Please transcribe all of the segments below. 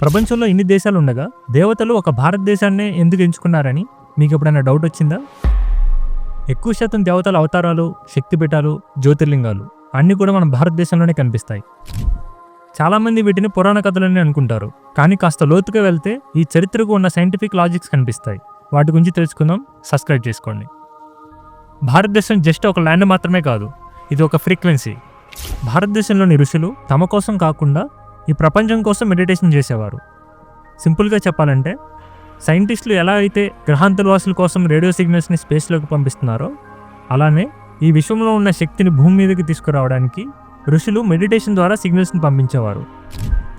ప్రపంచంలో ఇన్ని దేశాలు ఉండగా దేవతలు ఒక భారతదేశాన్నే ఎందుకు ఎంచుకున్నారని మీకు ఎప్పుడైనా డౌట్ వచ్చిందా? ఎక్కువ శాతం దేవతల అవతారాలు శక్తిపీఠాలు జ్యోతిర్లింగాలు అన్నీ కూడా మన భారతదేశంలోనే కనిపిస్తాయి. చాలామంది వీటిని పురాణ కథలని అనుకుంటారు. కానీ కాస్త లోతుగా వెళ్తే ఈ చరిత్రకు ఉన్న సైంటిఫిక్ లాజిక్స్ కనిపిస్తాయి. వాటి గురించి తెలుసుకుందాం. సబ్స్క్రైబ్ చేసుకోండి. భారతదేశం జస్ట్ ఒక ల్యాండ్ మాత్రమే కాదు ఇది ఒక ఫ్రీక్వెన్సీ భారతదేశంలోని ఋషులు తమ కోసం కాకుండా ఈ ప్రపంచం కోసం మెడిటేషన్ చేసేవారు. సింపుల్గా చెప్పాలంటే సైంటిస్టులు ఎలా అయితే గ్రహాంతరవాసుల కోసం రేడియో సిగ్నల్స్ని స్పేస్లోకి పంపిస్తున్నారో అలానే ఈ విశ్వంలో ఉన్న శక్తిని భూమి మీదకి తీసుకురావడానికి ఋషులు మెడిటేషన్ ద్వారా సిగ్నల్స్ని పంపించేవారు.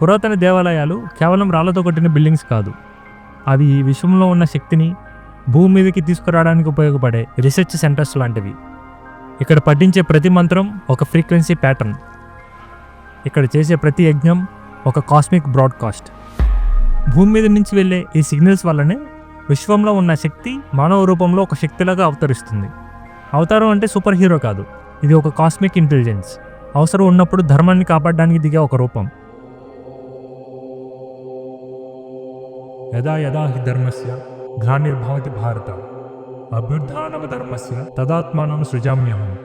పురాతన దేవాలయాలు కేవలం రాళ్ళతో కొట్టిన బిల్డింగ్స్ కాదు. అవి ఈ విశ్వంలో ఉన్న శక్తిని భూమి మీదకి తీసుకురావడానికి ఉపయోగపడే రీసెర్చ్ సెంటర్స్ లాంటివి. ఇక్కడ పఠించే ప్రతి మంత్రం ఒక ఫ్రీక్వెన్సీ ప్యాటర్న్. ఇక్కడ చేసే ప్రతి యజ్ఞం ఒక కాస్మిక్ బ్రాడ్కాస్ట్ భూమి మీద నుంచి వెళ్ళే ఈ సిగ్నల్స్ వల్లనే విశ్వంలో ఉన్న శక్తి మానవ రూపంలో ఒక శక్తిలాగా అవతరిస్తుంది. అవతారం అంటే సూపర్ హీరో కాదు. ఇది ఒక కాస్మిక్ ఇంటెలిజెన్స్ అవసరం ఉన్నప్పుడు ధర్మాన్ని కాపాడడానికి దిగే ఒక రూపం. యదా యదా హి ధర్మస్య గ్లానిర్భవతి భారత. అభ్యుద్ధానవ ధర్మస్య తదాత్మానం సృజామ్యహం.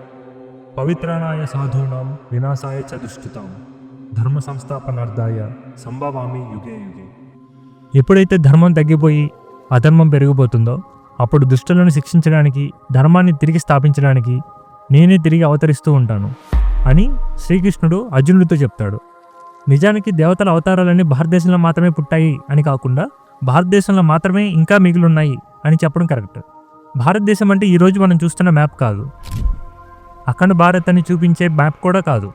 పవిత్రాణాయ సాధూనాం వినాశాయ చ దుష్టుతాం. ధర్మ సంస్థాపనార్థాయ సంభవామి యుగే యుగే. ఎప్పుడైతే ధర్మం తగ్గిపోయి అధర్మం పెరిగిపోతుందో అప్పుడు దుష్టులను శిక్షించడానికి ధర్మాన్ని తిరిగి స్థాపించడానికి నేనే తిరిగి అవతరిస్తూ ఉంటాను అని శ్రీకృష్ణుడు అర్జునుడితో చెప్తాడు. నిజానికి దేవతల అవతారాలన్నీ భారతదేశంలో మాత్రమే పుట్టాయి అని కాకుండా భారతదేశంలో మాత్రమే ఇంకా మిగిలిన్నాయి అని చెప్పడం కరెక్ట్. భారతదేశం అంటే ఈరోజు మనం చూస్తున్న మ్యాప్ కాదు. అఖండ భారత్ అని చూపించే మ్యాప్ కూడా కాదు.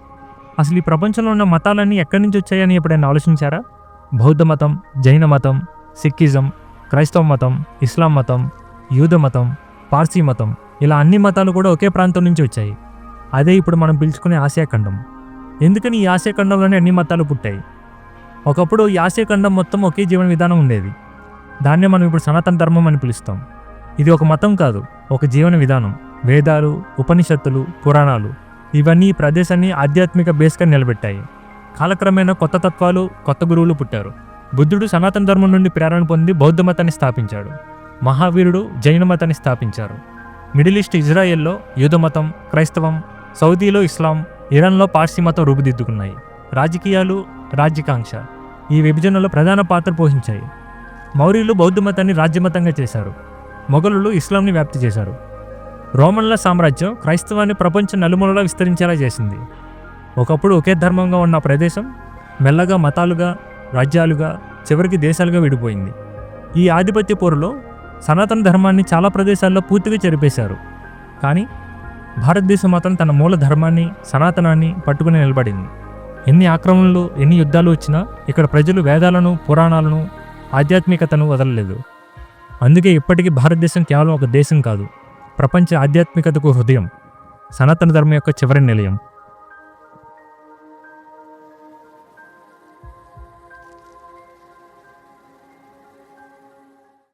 అసలు ఈ ప్రపంచంలో ఉన్న మతాలన్నీ ఎక్కడి నుంచి వచ్చాయని ఎప్పుడైనా ఆలోచించారా? బౌద్ధ మతం జైన మతం సిక్కిజం క్రైస్తవ మతం ఇస్లాం మతం యూద మతం పార్సీ మతం ఇలా అన్ని మతాలు కూడా ఒకే ప్రాంతం నుంచి వచ్చాయి. అదే ఇప్పుడు మనం పిలుచుకునే ఆసియా ఖండం. ఎందుకని ఈ ఆసియా ఖండంలోనే అన్ని మతాలు పుట్టాయి? ఒకప్పుడు ఈ ఆసియా ఖండం మొత్తం ఒకే జీవన విధానం ఉండేది. దాన్నే మనం ఇప్పుడు సనాతన ధర్మం అని పిలుస్తాం. ఇది ఒక మతం కాదు ఒక జీవన విధానం. వేదాలు ఉపనిషత్తులు పురాణాలు ఇవన్నీ ఈ ప్రదేశాన్ని ఆధ్యాత్మిక బేస్గా నిలబెట్టాయి. కాలక్రమేణా కొత్త తత్వాలు కొత్త గురువులు పుట్టారు. బుద్ధుడు సనాతన ధర్మం నుండి ప్రేరణ పొంది బౌద్ధ మతాన్ని స్థాపించాడు. మహావీరుడు జైన మతాన్ని స్థాపించారు. మిడిల్ ఈస్ట్ ఇజ్రాయెల్లో యూదమతం క్రైస్తవం సౌదీలో ఇస్లాం ఇరాన్లో పార్సీ మతం రూపుదిద్దుకున్నాయి. రాజకీయాలు రాజ్యకాంక్ష. ఈ విభజనలో ప్రధాన పాత్ర పోషించాయి. మౌర్యులు బౌద్ధ మతాన్ని రాజ్యమతంగా చేశారు. మొఘలులు ఇస్లాంని వ్యాప్తి చేశారు. రోమన్ల సామ్రాజ్యం క్రైస్తవాన్ని ప్రపంచ నలుమూలలా విస్తరించేలా చేసింది. ఒకప్పుడు ఒకే ధర్మంగా ఉన్న ప్రదేశం మెల్లగా మతాలుగా రాజ్యాలుగా చివరికి దేశాలుగా విడిపోయింది. ఈ ఆధిపత్య పోరులో సనాతన ధర్మాన్ని చాలా ప్రదేశాల్లో పూర్తిగా చెరిపేశారు. కానీ భారతదేశం మాత్రం తన మూల ధర్మాన్ని సనాతనాన్ని పట్టుకుని నిలబడింది. ఎన్ని ఆక్రమణలు ఎన్ని యుద్ధాలు వచ్చినా ఇక్కడ ప్రజలు వేదాలను పురాణాలను ఆధ్యాత్మికతను వదలలేదు. అందుకే ఇప్పటికీ భారతదేశం కేవలం ఒక దేశం కాదు. ప్రపంచ ఆధ్యాత్మికతకు హృదయం సనాతన ధర్మం యొక్క చివరి నిలయం.